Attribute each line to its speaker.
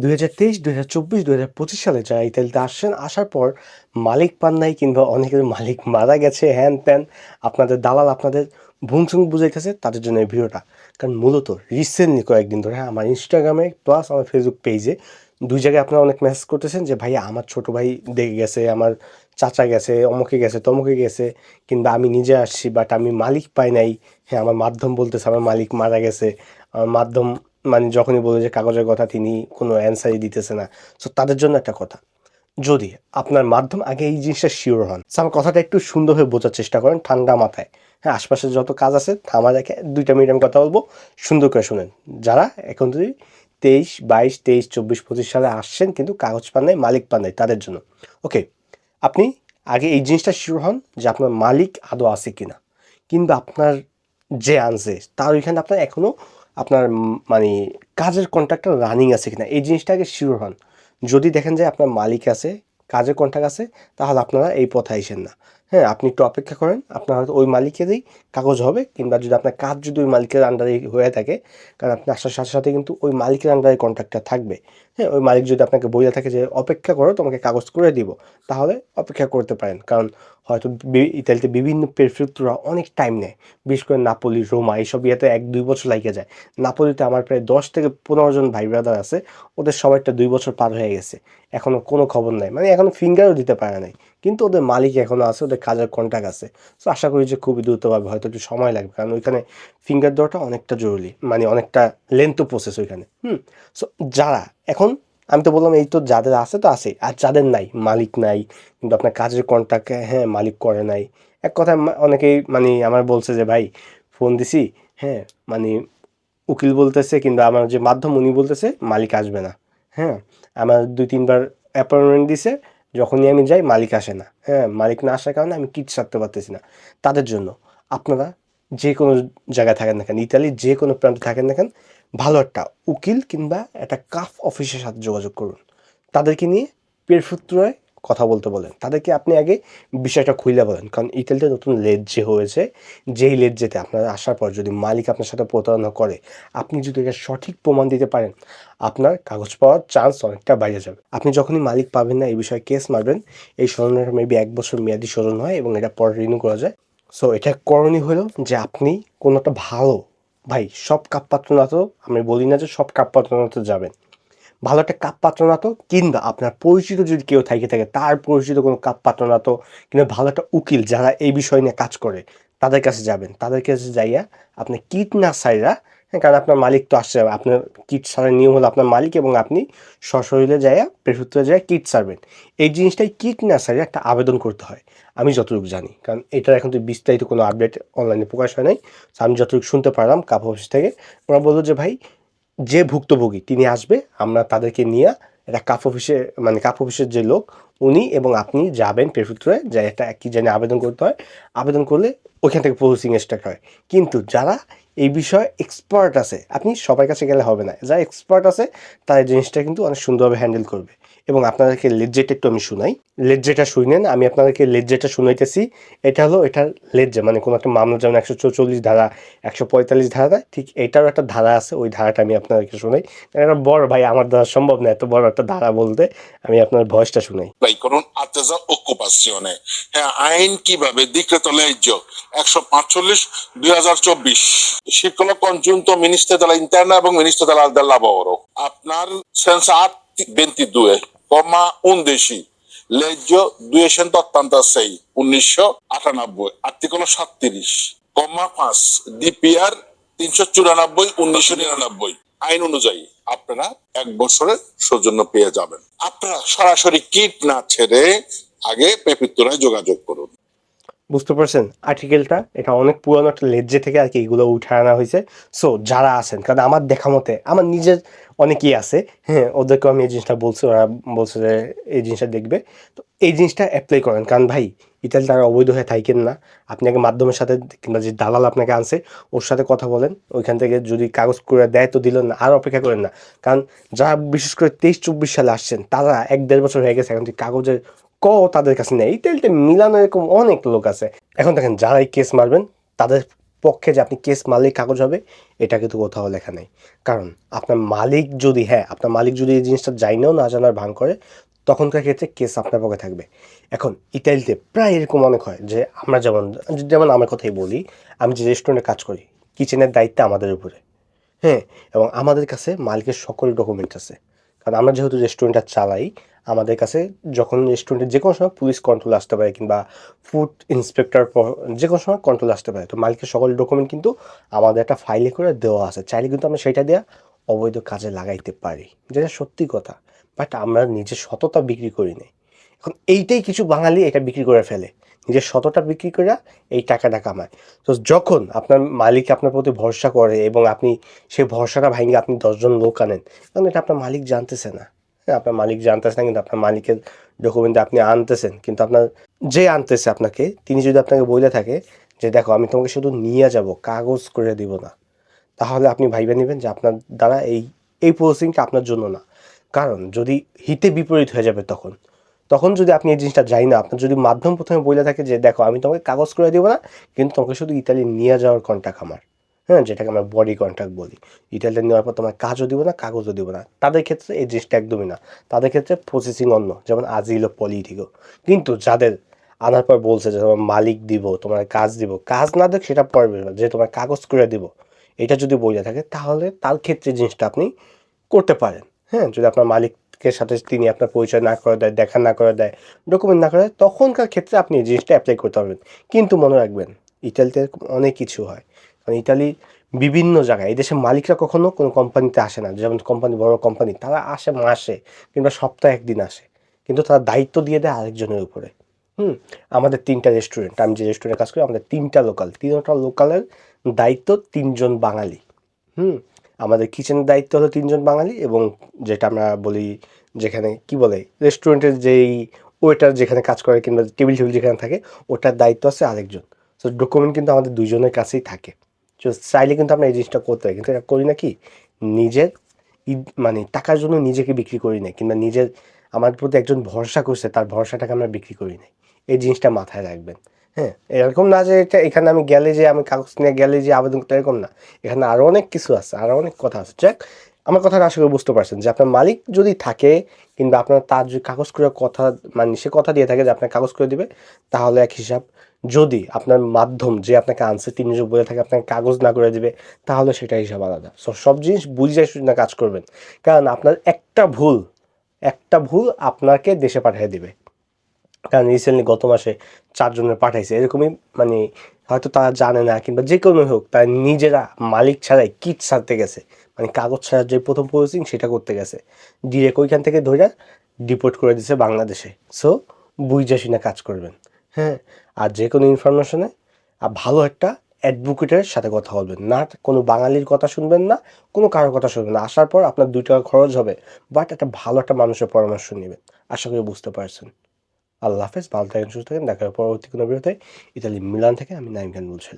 Speaker 1: দুই হাজার তেইশ, দুই হাজার চব্বিশ, দুই হাজার পঁচিশ সালে যারা ইতালিতে আসছেন, আসার পর মালিক পান নাই কিংবা অনেকের মালিক মারা গেছে, হ্যান ত্যান। আপনাদের দালাল আপনাদের ভুংসুং বুঝাইতেছে, তাদের জন্য এই ভিডিওটা। কারণ মূলত রিসেন্টলি কয়েকদিন ধরে আমার ইনস্টাগ্রামে প্লাস আমার ফেসবুক পেজে দুই জায়গায় আপনারা অনেক মেসেজ করতেছেন যে ভাই আমার ছোট ভাই দেখে গেছে, আমার চাচা গেছে, অমুকে গেছে, তমুকে গেছে, কিংবা আমি নিজে আসছি বাট আমি মালিক পাই নাই। হ্যাঁ আমার মাধ্যম বলতেছে, আমার মালিক মারা গেছে, আমার মাধ্যম মানে যখনই বলে যে কাগজের কথা তিনি কোনো অ্যান্সারই দিতেছে না। সো তাদের জন্য একটা কথা। যদি আপনার মাধ্যম আগে এই জিনিসটা শিওর হন। আমার কথাটা একটু সুন্দরভাবে বোঝার চেষ্টা করেন ঠান্ডা মাথায়। হ্যাঁ আশপাশে যত কাজ আছে, থামা রেখে দুইটা মিনিট আমি কথা বলব। সুন্দর করে শুনেন। যারা এখন যদি তেইশ, বাইশ, তেইশ, চব্বিশ, পঁচিশ সালে আসছেন কিন্তু কাগজ পান নাই, মালিক পান নাই, তাদের জন্য। ওকে আপনি আগে এই জিনিসটা শিওর হন যে আপনার মালিক আদৌ আছে কিনা। কিংবা আপনার যে আনছে, তার ওইখানে আপনার এখনও আপনার মানে কাজের কন্ট্রাক্টটা রানিং আছে কিনা, এই জিনিসটা আগে শিওর হন। যদি দেখেন যে আপনার মালিক আছে, কাজের কন্ট্রাক্ট আছে, তাহলে আপনারা এই পথে আইসেন না। হ্যাঁ আপনি একটু অপেক্ষা করেন, আপনার হয়তো ওই মালিকেরই কাগজ হবে, কিংবা যদি আপনার কাজ যদি ওই মালিকের আন্ডারে হয়ে থাকে, কারণ আপনি আসার সাথে সাথে কিন্তু ওই মালিকের আন্ডারে কন্ট্রাক্টটা থাকবে। হ্যাঁ ওই মালিক যদি আপনাকে বলে থাকে যে, অপেক্ষা করো, তোমাকে কাগজ করে দিব। তাহলে অপেক্ষা করতে পারেন। কারণ হয়তো ইতালিতে বিভিন্ন প্রেফেক্টরা অনেক টাইম নেয়। বিশেষ করে নাপোলি, রোমা, এইসব ইয়েতে এক, দুই বছর লাগিয়ে যায়। নাপোলিতে আমার প্রায় দশ থেকে পনেরো জন ভাই ব্রাদার আছে। ওদের সবাইটা দুই বছর পার হয়ে গেছে। এখনও কোনো খবর নাই। মানে এখনও ফিঙ্গারও দিতে পারে নাই। কিন্তু ওদের মালিক এখনও আছে, ওদের কাজের কন্ট্যাক্ট আছে। তো আশা করি যে খুবই দ্রুতভাবে হয়তো একটু সময় লাগবে। কারণ ওইখানে ফিঙ্গার দেওয়াটা অনেকটা জরুরি। মানে অনেকটা লেন্থ প্রসেস ওইখানে। হুম? সো যারা এখন আমি তো বললাম, এই তো যাদের আছে তো আছে, আর যাদের নাই, মালিক নাই, কিন্তু আপনার কাজের কন্ট্যাক্ট হ্যাঁ মালিক করে নাই। এক কথায় অনেকেই মানে আমার বলছে যে, ভাই ফোন দিছি হ্যাঁ মানে উকিল বলতেছে কিংবা আমার যে মাধ্যম উনি বলতেছে, মালিক আসবে না। হ্যাঁ আমার দুই, তিনবার অ্যাপয়েন্টমেন্ট দিছে, যখনই আমি যাই, মালিক আসে না। হ্যাঁ মালিক না আসার কারণে আমি কিট সারতে পারতেছি না। তাদের জন্য আপনারা যে কোনো জায়গায় থাকেন না কেন যে কোনো প্রান্তে থাকেন না কেন ভালো একটা উকিল কিংবা একটা কাফ অফিসের সাথে যোগাযোগ করুন। তাদেরকে নিয়ে পেরফুত্রয় কথা বলতে বলেন। তাদেরকে আপনি আগে বিষয়টা খুলে বলেন। কারণ ইতালিতে নতুন লেজ যে হয়েছে। যেই লেজ যেতে আপনারা আসার পর যদি মালিক আপনার সাথে প্রতারণা করে, আপনি যদি এটা সঠিক প্রমাণ দিতে পারেন, আপনার কাগজ পাওয়ার চান্স অনেকটা বাইরে যাবে। আপনি যখনই মালিক পাবেন না, এই বিষয়ে কেস মারবেন, এই স্মরণের মেবি এক বছর মেয়াদি স্মরণ হয় এবং এটা পরে রিনিউ করা যায়। সো এটা করণীয় হলো যে আপনি কোনো একটা ভালো ভাই, সব কাপ পাত্র না তো, আমি বলি না যে সব কাপ পাত্র না তো যাবেন। ভালো একটা কাপ তো, কিংবা আপনার পরিচিত যদি কেউ থাকে থাকে, তার পরিচিত কোনো কাপ তো, কিংবা ভালো একটা উকিল যারা এই বিষয় নিয়ে কাজ করে তাদের কাছে যাবেন। তাদের কাছে যাইয়া আপনি কীটনাশাইরা হ্যাঁ কারণ আপনার মালিক তো আসছে, আপনার কিট সারের নিয়ম হলো আপনার মালিক এবং আপনি সশরীরে যাইয়া পেশুত্রে যাইয়া কিট সারবেন এই জিনিসটাই কিট না কীটনাশাইরে একটা আবেদন করতে হয়, আমি যতটুকু জানি। কারণ এটার এখন তো বিস্তারিত কোনো আপডেট অনলাইনে প্রকাশ হয় নাই। আমি যতটুকু শুনতে পারলাম কাপ অফিস থেকে, ওরা বলল যে, ভাই, যে ভুক্তভোগী তিনি আসবে, আমরা তাদেরকে নিয়ে একটা কাপ অফিসে মানে কাপ অফিসের যে লোক, উনি এবং আপনি যাবেন পেরফুত্রে যে একটা কি জানি আবেদন করতে হয়। আবেদন করলে ওইখান থেকে প্রসেসিং স্টার্ট হয়। কিন্তু যারা এই বিষয়ে এক্সপার্ট আছে, আপনি সবার কাছে গেলে হবে না। যারা এক্সপার্ট আছে তারা জিনিসটা কিন্তু অনেক সুন্দরভাবে হ্যান্ডেল করবে। এবং আপনাদেরকে লেজ্জেট একটু আমি শুনাই। লেজ্জেটা শুনেন আমি আপনাদেরকে লেজ্জেটা শুনাইতেছি। এটা হলো এটার লেজ্জা মানে কোনো একটা মামলা যেমন একশো চৌচল্লিশ ধারা একশো পঁয়তাল্লিশ ধারা দেয়, ঠিক এটারও একটা ধারা আছে ওই ধারাটা আমি আপনাদেরকে শোনাই। এটা বড় ভাই আমার দ্বারা সম্ভব না এত বড় একটা ধারা বলতে। আমি আপনার ভয়েসটা শুনাই।
Speaker 2: lei con un'attesa occupazione হ্যাঁ আইন কীভাবে ডিক্রেত legge একশো পাঁচচল্লিশ দুই হাজার চব্বিশ। শিক্ষক congiunto ministro della interna এবং ministro della, del lavoro আপনার sensati 22 comma 11 legge 286 উনিশশো আটানব্বই। আর্টিকল সাতত্রিশ। কমা পাঁচ, ডিপিআর তিনশো চুরানব্বই, উনিশশো নিরানব্বই। আইন অনুযায়ী আপনারা এক বছরের সৌজন্য পেয়ে যাবেন। আপনারা সরাসরি কিট না ছেড়ে আগে পেপিত্তরায় যোগাযোগ করুন।
Speaker 1: বুঝতে পারছেন? আর্টিকেলটা, এটা অনেক পুরানো একটা লেজ্জে থেকে আর কি এগুলো উঠে আনা হয়েছে। সো যারা আছেন, কারণ আমার দেখা মতে, আমার নিজের অনেকেই আছে হ্যাঁ ওদেরকে আমি এই জিনিসটা বলছি, ওরা বলছে যে এই জিনিসটা দেখবে। তো এই জিনিসটা অ্যাপ্লাই করেন, কারণ ভাই, ইতালি তারা অবৈধ হয়ে থাকেন না। আপনি আগে মাধ্যমের সাথে, কিংবা যে দালাল আপনাকে আনছে, ওর সাথে কথা বলেন, ওইখান থেকে যদি কাগজ করে দেয় তো দিলেন না, আর অপেক্ষা করেন না। কারণ যারা বিশেষ করে তেইশ, চব্বিশ সালে আসছেন, তারা এক দেড় বছর হয়ে গেছে এখন কাগজের ক তাদের কাছে নেই। ইতালিতে মিলানো এরকম অনেক লোক আছে। এখন দেখেন যারা এই কেস মারবেন, তাদের পক্ষে যে আপনি কেস মালিক কাগজ হবে, এটা কিন্তু কোথাও লেখা নেই। কারণ আপনার মালিক যদি হ্যাঁ আপনার মালিক যদি এই জিনিসটা জাইনেও না জানার ভান করে, তখনকার ক্ষেত্রে কেস আপনার পক্ষে থাকবে। এখন ইতালিতে প্রায় এরকম অনেক হয় যে, আমরা যেমন যেমন আমার কথাই বলি, আমি যে রেস্টুরেন্টে কাজ করি কিচেনের দায়িত্ব আমাদের উপরে। হ্যাঁ এবং আমাদের কাছে মালিকের সকল ডকুমেন্ট আছে। কারণ আমরা যেহেতু রেস্টুরেন্টটা চালাই, আমাদের কাছে যখন রেস্টুরেন্টে যে কোনো সময় পুলিশ কন্ট্রোল আসতে পারে কিংবা ফুড ইন্সপেক্টর যে কোনো সময় কন্ট্রোল আসতে পারে। তো মালিকের সকল ডকুমেন্ট কিন্তু আমাদের একটা ফাইলে করে দেওয়া আছে। চাইলে কিন্তু আমরা সেটা দেওয়া অবৈধ কাজে লাগাইতে পারি। যেটা সত্যি কথা। বাট আমরা নিজের সততা বিক্রি করি নাই। এখন এইটাই কিছু বাঙালি এটা বিক্রি করে ফেলে। নিজের শতটা বিক্রি করে এই টাকাটা কামায়। তো যখন আপনার মালিক আপনার প্রতি ভরসা করে এবং আপনি সেই ভরসাটা ভাঙে আপনি দশজন লোক আনেন কারণ এটা আপনার মালিক জানতেছে না। হ্যাঁ আপনার মালিক জানতেছে না, কিন্তু আপনার মালিকের ডকুমেন্ট আপনি আনতেছেন। কিন্তু আপনার যে আনতেছে আপনাকে, তিনি যদি আপনাকে বলে থাকে যে, দেখো, আমি তোমাকে শুধু নিয়ে যাব, কাগজ করে দিব না। তাহলে আপনি ভাইবে নেবেন যে, আপনার দ্বারা এই এই প্রসেসিংটা আপনার জন্য না। কারণ যদি হিতে বিপরীত হয়ে যাবে তখন তখন যদি আপনি এই জিনিসটা যাই না আপনার যদি মাধ্যম প্রথমে বলে থাকে যে, দেখো, আমি তোমাকে কাগজ করে দিব না, কিন্তু তোমাকে শুধু ইতালি নিয়ে যাওয়ার কন্ট্যাক্ট আমার। হ্যাঁ যেটাকে আমরা বডি কন্ট্যাক্ট বলি। ইতালিয়ান নেওয়ার পর তোমার কাজও দিব না, কাগজও দিব না। তাদের ক্ষেত্রে এই জিনিসটা একদমই না। তাদের ক্ষেত্রে প্রসেসিং অন্য, যেমন আজিলো পলিটিকো কিন্তু যাদের আনার পর বলছে যে, তোমার মালিক দিব, তোমার কাজ দিব, কাজ না দেখ, সেটা পরে যে তোমার কাগজ করে দিব। এটা যদি বইলে থাকে, তাহলে তার ক্ষেত্রে জিনিসটা আপনি করতে পারেন। হ্যাঁ যদি আপনার মালিকের সাথে তিনি আপনার পরিচয় না করে দেয়, দেখা না করে দেয় ডকুমেন্ট না করে দেয়, তখনকার ক্ষেত্রে আপনি এই জিনিসটা অ্যাপ্লাই করতে পারবেন। কিন্তু মনে রাখবেন এরকম অনেক কিছু হয়। কারণ ইতালি বিভিন্ন জায়গায়, এই দেশের মালিকরা কখনো কোনো কোম্পানিতে আসে না। যেমন কোম্পানি বড় কোম্পানি তারা আসে মাসে কিংবা সপ্তাহে একদিন আসে। কিন্তু তারা দায়িত্ব দিয়ে দেয় আরেকজনের উপরে। হুম, আমাদের তিনটা রেস্টুরেন্ট আমি যে রেস্টুরেন্টে কাজ করি, আমাদের তিনটা লোকাল তিনটা লোকালের দায়িত্ব তিনজন বাঙালি। হুম আমাদের কিচেনের দায়িত্ব হলো তিনজন বাঙালি এবং যেটা আমরা বলি যেখানে, কি বলে রেস্টুরেন্টের যেই ওয়েটার যেখানে কাজ করে কিংবা টেবিল টেবিল যেখানে থাকে, ওটার দায়িত্ব আছে আরেকজন। সো ডকুমেন্ট কিন্তু আমাদের দুজনের কাছেই থাকে। তো চাইলে কিন্তু আমরা এই জিনিসটা করতে পারি। কিন্তু এটা করি না কি? নিজের মানে টাকার জন্য নিজেকে বিক্রি করি না, কিংবা নিজের, আমার প্রতি একজন ভরসা করছে, তার ভরসাটাকে আমরা বিক্রি করি নাই এই জিনিসটা মাথায় রাখবেন। হ্যাঁ এরকম না যে এটা এখানে আমি গেলে যে আমি কাগজ নিয়ে গেলে যে আবেদন করতে এরকম না। এখানে আরও অনেক কিছু আছে আরও অনেক কথা আছে। যাক, আমার কথাটা আশা করি বুঝতে পারছেন যে আপনার মালিক যদি থাকে কিংবা আপনার তার যদি কাগজ করে কথা মানে সে কথা দিয়ে থাকে যে আপনার কাগজ করে দিবে, তাহলে এক হিসাব যদি আপনার মাধ্যম যে আপনাকে আনছে, তিনি যদি বলে থাকে আপনাকে কাগজ না করে দিবে, তাহলে সেটা হিসাব আলাদা। সো সব জিনিস বুঝে না কাজ করবেন। কারণ আপনার একটা ভুল একটা ভুল আপনাকে দেশে পাঠিয়ে দিবে। কারণ রিসেন্টলি গত মাসে চারজনের পাঠাইছে। এরকমই মানে হয়তো তারা জানে না কিংবা যে কোনো হোক, তারা নিজেরা মালিক ছাড়াই কিট ছাড়তে গেছে। মানে কাগজ ছাড়া যে প্রথম প্রসেসিং সেটা করতে গেছে। ডিরেক্ট ওইখান থেকে ধরে ডিপোর্ট করে দিছে বাংলাদেশে। সো বুঝে না কাজ করবেন। হ্যাঁ আর যে কোনো ইনফরমেশনে আর ভালো একটা অ্যাডভোকেটের সাথে কথা বলবেন। না কোনো বাঙালির কথা শুনবেন না, কোনো কারোর কথা শুনবেন না। আসার পর আপনার দুই টাকা খরচ হবে বাট একটা ভালো একটা মানুষের পরামর্শ নেবেন। আশা করি বুঝতে পারছেন। আল্লাহ হাফেজ, ভালো থাকেন, সুস্থ থাকেন দেখার পরবর্তী কোনো ভিডিওতে। ইতালি, মিলান থেকে আমি নাইম খান বলছিলাম।